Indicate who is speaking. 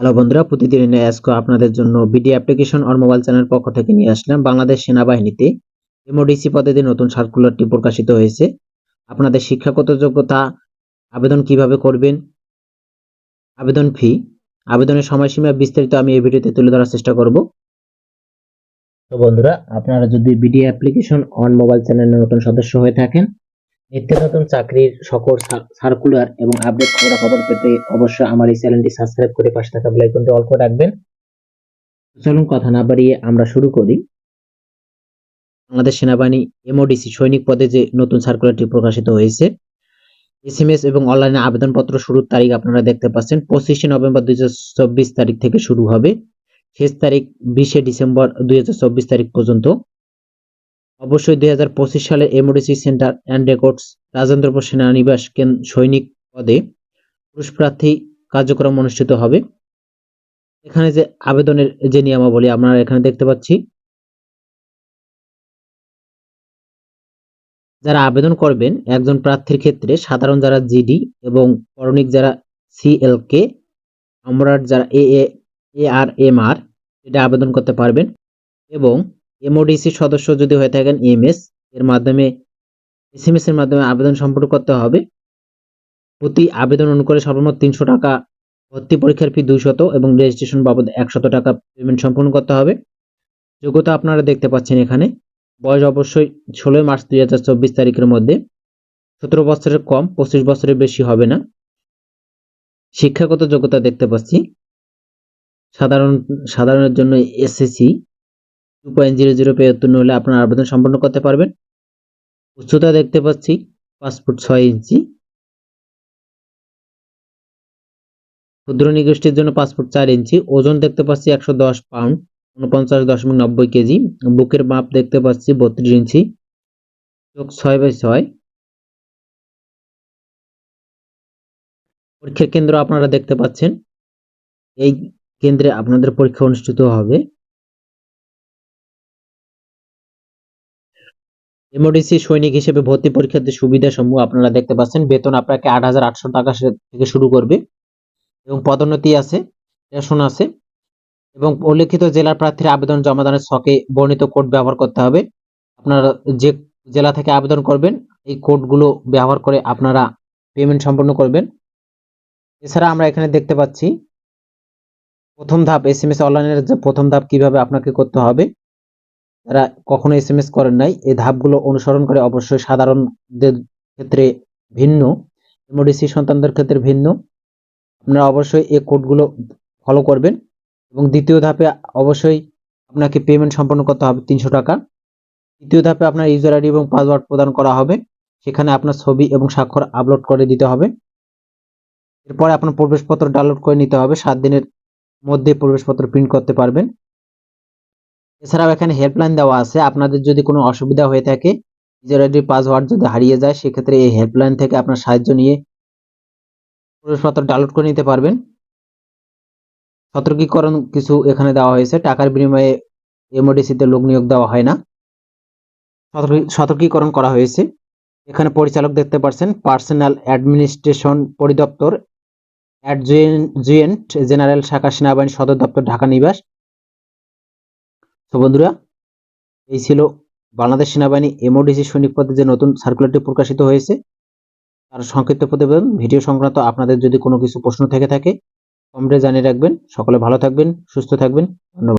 Speaker 1: Hello বন্ধুরা প্রতিদিনের আজকে আপনাদের জন্য BD application or mobile channel পক্ষ থেকে নিয়ে আসলাম বাংলাদেশ সেনাবাহিনীতে এমওডিসি পদে নতুন সার্কুলারটি প্রকাশিত হয়েছে। আপনাদের শিক্ষাগত যোগ্যতা, আবেদন কীভাবে করবেন, আবেদন ফি, আবেদনের সময়সীমা বিস্তারিত আমি এই ভিডিওতে তুলে ধরার চেষ্টা করব। তো বন্ধুরা, আপনারা যদি বিডি অ্যাপ্লিকেশন অন মোবাইল চ্যানেলের নতুন সদস্য হয়ে থাকেন নিত্য নতুন চাকরির সকল সার্কুলার এবং আপডেট খবর পেতে অবশ্যই আমার এই চ্যানেলটি সাবস্ক্রাইব করে পাশে থাকা বেল আইকনটি অল করে রাখবেন। চলুন কথা না বাড়িয়ে আমরা শুরু করি। বাংলাদেশ সেনাবাহিনী এমওডিসি সৈনিক পদে যে নতুন সার্কুলারটি প্রকাশিত হয়েছে এসএমএস এবং অনলাইনে আবেদনপত্র শুরুর তারিখ আপনারা দেখতে পাচ্ছেন। পঁচিশে নভেম্বর দুই হাজার চব্বিশ তারিখ থেকে শুরু হবে। শেষ তারিখ বিশে ডিসেম্বর দুই হাজার চব্বিশ তারিখ পর্যন্ত। অবশ্যই দুই হাজার পঁচিশ সালে MODC center and records Rajendrapur সেনানিবাস সৈনিক পদে পুরুষ প্রার্থী কার্যক্রম অনুষ্ঠিত হবে। এখানে যে আবেদনের যে নিয়মাবলী আমরা এখানে দেখতে পাচ্ছি। যারা আবেদন করবেন, একজন প্রার্থীর ক্ষেত্রে সাধারণ যারা জিডি এবং করণিক যারা সিএলকে সম্রাট যারা এ এ আর এম আর এটা আবেদন করতে পারবেন এবং এমওডিসি সদস্য যদি হয়ে থাকেন এমএস এর মাধ্যমে এসএমএস এর মাধ্যমে আবেদন সম্পূর্ণ করতে হবে। প্রতি আবেদন অনুকূলে সর্বমোট তিনশো টাকা ভর্তি পরীক্ষার ফি দুইশত এবং রেজিস্ট্রেশন বাবদ একশত টাকা পেমেন্ট সম্পূর্ণ করতে হবে। যোগ্যতা আপনারা দেখতে পাচ্ছেন এখানে। বয়স অবশ্যই ষোলোই মার্চ দুই হাজার চব্বিশ তারিখের মধ্যে। সতেরো বছরের কম, পঁচিশ বছরের বেশি হবে না। শিক্ষাগত যোগ্যতা দেখতে পাচ্ছি। সাধারণ, সাধারণের জন্য SSC two point zero zero পেয়ে উত্তীর্ণ হলে আপনার আবেদন সম্পন্ন করতে পারবেন। উচ্চতা দেখতে পাচ্ছি পাঁচ ফুট ছয় ইঞ্চি। ক্ষুদ্র নিগোষ্ঠীর জন্য পাঁচ ফুট চার ইঞ্চি। ওজন দেখতে পাচ্ছি একশো দশ পাউন্ড, উনপঞ্চাশ দশমিক নব্বই কেজি। বুকের মাপ দেখতে পাচ্ছি বত্রিশ ইঞ্চি। চোখ ছয় বাই ছয়। পরীক্ষার কেন্দ্র আপনারা দেখতে পাচ্ছেন। এই কেন্দ্রে আপনাদের পরীক্ষা অনুষ্ঠিত হবে। এমওডিসি সৈনিক হিসেবে ভর্তি পরীক্ষার যে সুবিধা সমূহ আপনারা দেখতে পাচ্ছেন। বেতন আপনাকে আট হাজার আটশো টাকা থেকে শুরু করবে এবং পদোন্নতি আছে, রেশন আছে এবং উল্লেখিত জেলার প্রার্থীর আবেদন জমাদানের ছকে বর্ণিত কোড ব্যবহার করতে হবে। আপনারা যে জেলা থেকে আবেদন করবেন, এই কোডগুলো ব্যবহার করে আপনারা পেমেন্ট সম্পন্ন করবেন। এছাড়া আমরা এখানে দেখতে পাচ্ছি, প্রথম ধাপ, এস এম এস অনলাইনের যে প্রথম ধাপ কীভাবে আপনাকে করতে হবে। যারা কখনো এস এম এস করেন নাই, এই ধাপগুলো অনুসরণ করে অবশ্যই সাধারণদের ক্ষেত্রে ভিন্ন এমওডিসি সন্তানদের ক্ষেত্রে ভিন্ন। আপনারা অবশ্যই এই কোডগুলো ফলো করবেন এবং দ্বিতীয় ধাপে অবশ্যই আপনাকে পেমেন্ট সম্পন্ন করতে হবে তিনশো টাকা। তৃতীয় ধাপে আপনার ইউজার আইডি এবং পাসওয়ার্ড প্রদান করা হবে। সেখানে আপনার ছবি এবং স্বাক্ষর আপলোড করে দিতে হবে। এরপরে আপনার প্রবেশপত্র ডাউনলোড করে নিতে হবে। সাত দিনের মধ্যে প্রবেশপত্র প্রিন্ট করতে পারবেন। এছাড়াও এখানে হেল্পলাইন দেওয়া আছে। আপনাদের যদি কোনো অসুবিধা হয়ে থাকে ইউজার আইডি পাসওয়ার্ড যদি হারিয়ে যায়, সেক্ষেত্রে এই হেল্পলাইন থেকে আপনার সাহায্য নিয়ে প্রবেশপত্র ডাউনলোড করে নিতে পারবেন। সতর্কীকরণ কিছু এখানে দেওয়া হয়েছে। টাকার বিনিময়ে এমওডিসিতে লোক নিয়োগ দেওয়া হয় না। সতর্কী- সতর্কীকরণ করা হয়েছে। এখানে পরিচালক দেখতে পাচ্ছেন পার্সোনাল অ্যাডমিনিস্ট্রেশন পরিদপ্তর অ্যাডজুয়েন্ট জেনারেল শাখা সেনাবাহিনী সদর দপ্তর, ঢাকা নিবাস। তো বন্ধুরা, এই ছিল বাংলাদেশ সেনাবাহিনী এমওডিসি সৈনিক পদে যে নতুন সার্কুলারটি প্রকাশিত হয়েছে, তার সংক্ষিপ্ত প্রতিবেদন, ভিডিও সংক্রান্ত আপনাদের যদি কোনো কিছু প্রশ্ন থেকে থাকে, কমেন্টে জানিয়ে রাখবেন। সকলে ভালো থাকবেন, সুস্থ থাকবেন। ধন্যবাদ।